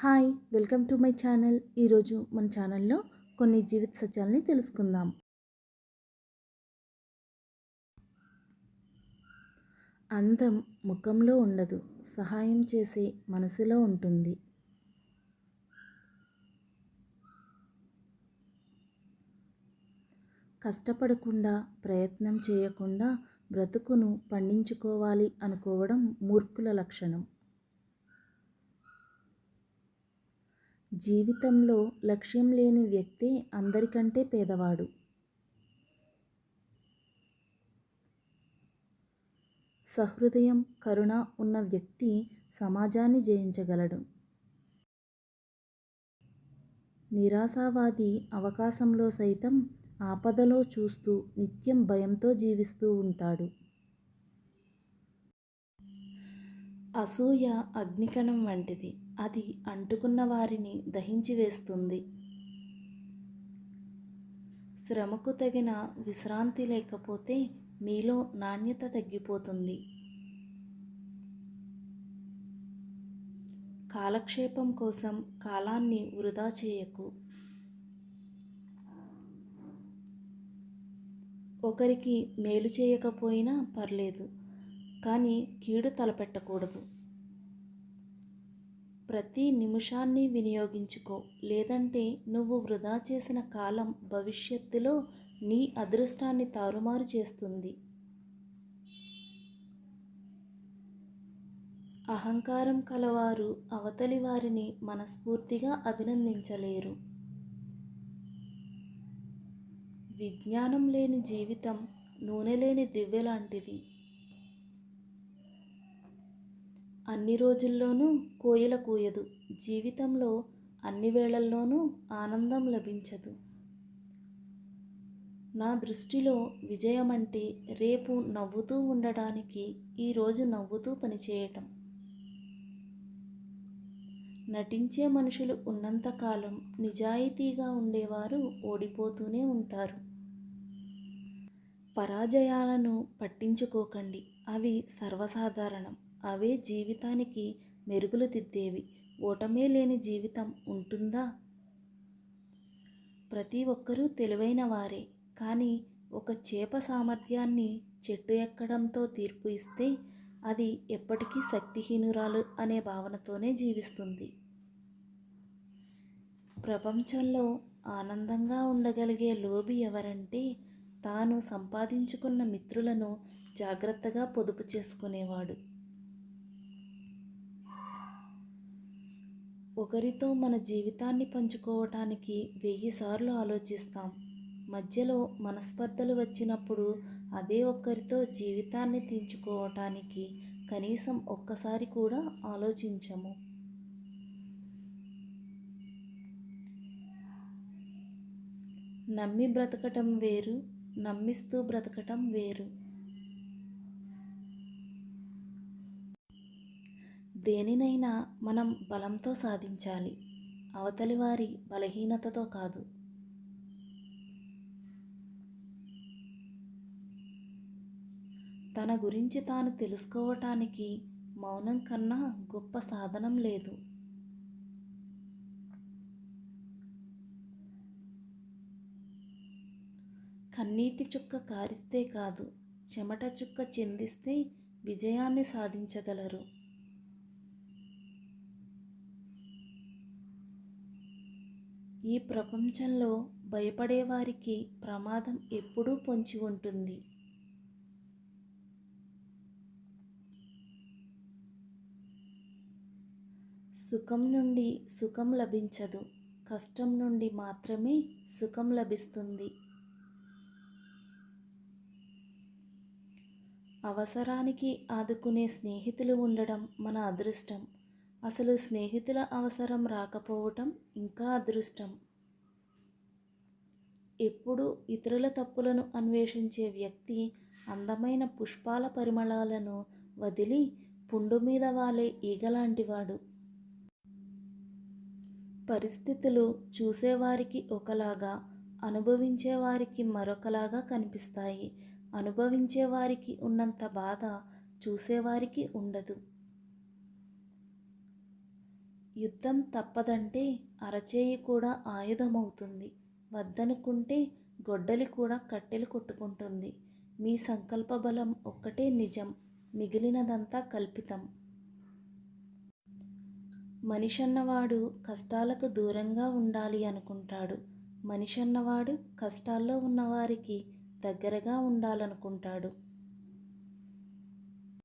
Hi welcome to my channel. ఈరోజు మన ఛానల్లో కొన్ని జీవిత సత్యాలని తెలుసుకుందాం. అందం ముఖంలో ఉండదు సహాయం చేసే మనసులో ఉంటుంది. కష్టపడకుండా ప్రయత్నం చేయకుండా బ్రతుకును పండించుకోవాలి అనుకోవడం మూర్ఖుల లక్షణం. జీవితంలో లక్ష్యం లేని వ్యక్తి అందరికంటే పేదవాడు. సహృదయం కరుణ ఉన్న వ్యక్తి సమాజాన్ని జయించగలడు. నిరాశావాది అవకాశంలో సైతం ఆపదలో చూస్తూ నిత్యం భయంతో జీవిస్తూ ఉంటాడు. అసూయ అగ్నికణం వంటిది. అది అంటుకున్న వారిని దహించి వేస్తుంది. శ్రమకు తగిన విశ్రాంతి లేకపోతే మీలో నాణ్యత తగ్గిపోతుంది. కాలక్షేపం కోసం కాలాన్ని వృధా చేయకు. ఒకరికి మేలు చేయకపోయినా పర్లేదు కానీ కీడు తలపెట్టకూడదు. ప్రతి నిమిషాన్ని వినియోగించుకో. లేదంటే నువ్వు వృధా చేసిన కాలం భవిష్యత్తులో నీ అదృష్టాన్ని తారుమారు చేస్తుంది. అహంకారం కలవారు అవతలి వారిని మనస్ఫూర్తిగా అభినందించలేరు. విజ్ఞానం లేని జీవితం నూనె లేని దివ్య లాంటిది అన్ని రోజుల్లోనూ కోయిల కూయదు. జీవితంలో అన్ని వేళల్లోనూ ఆనందం లభించదు. నా దృష్టిలో విజయం అంటే రేపు నవ్వుతూ ఉండడానికి ఈరోజు నవ్వుతూ పనిచేయటం. నటించే మనుషులు ఉన్నంతకాలం నిజాయితీగా ఉండేవారు ఓడిపోతూనే ఉంటారు. పరాజయాలను పట్టించుకోకండి. అవి సర్వసాధారణం. అవే జీవితానికి మెరుగులు దిద్దేవి. ఓటమే లేని జీవితం ఉంటుందా? ప్రతి ఒక్కరూ తెలివైన వారే. కానీ ఒక చేప సామర్థ్యాన్ని చెట్టు ఎక్కడంతో తీర్పు ఇస్తే అది ఎప్పటికీ శక్తిహీనురాలు అనే భావనతోనే జీవిస్తుంది. ప్రపంచంలో ఆనందంగా ఉండగలిగే లోబి ఎవరంటే తాను సంపాదించుకున్న మిత్రులను జాగ్రత్తగా పొదుపు చేసుకునేవాడు. ఒకరితో మన జీవితాన్ని పంచుకోవటానికి వెయ్యిసార్లు ఆలోచిస్తాం. మధ్యలో మనస్పర్ధలు వచ్చినప్పుడు అదే ఒక్కరితో జీవితాన్ని తీర్చుకోవటానికి కనీసం ఒక్కసారి కూడా ఆలోచించము. నమ్మి బ్రతకటం వేరు నమ్మిస్తూ బ్రతకటం వేరు. దేనినైనా మనం బలంతో సాధించాలి. అవతలి వారి బలహీనతతో కాదు. తన గురించి తాను తెలుసుకోవటానికి మౌనం కన్నా గొప్ప సాధనం లేదు. కన్నీటి చుక్క కారిస్తే కాదు చెమట చుక్క చిందిస్తే విజయాన్ని సాధించగలరు. ఈ ప్రపంచంలో భయపడేవారికి ప్రమాదం ఎప్పుడూ పొంచి ఉంటుంది. సుఖం నుండి సుఖం లభించదు. కష్టం నుండి మాత్రమే సుఖం లభిస్తుంది. అవసరానికి ఆదుకునే స్నేహితులు ఉండడం మన అదృష్టం. అసలు స్నేహితుల అవసరం రాకపోవటం ఇంకా అదృష్టం. ఎప్పుడు ఇతరుల తప్పులను అన్వేషించే వ్యక్తి అందమైన పుష్పాల పరిమళాలను వదిలి పుండు మీద వాలే ఈగలాంటివాడు. పరిస్థితులు చూసేవారికి ఒకలాగా అనుభవించేవారికి మరొకలాగా కనిపిస్తాయి. అనుభవించేవారికి ఉన్నంత బాధ చూసేవారికి ఉండదు. యుద్ధం తప్పదంటే అరచేయి కూడా ఆయుధమవుతుంది. వద్దనుకుంటే గొడ్డలి కూడా కట్టెలు కొట్టుకుంటుంది. మీ సంకల్ప బలం ఒక్కటే నిజం. మిగిలినదంతా కల్పితం. మనిషన్నవాడు కష్టాలకు దూరంగా ఉండాలి అనుకుంటాడు. మనిషన్నవాడు కష్టాల్లో ఉన్నవారికి దగ్గరగా ఉండాలనుకుంటాడు.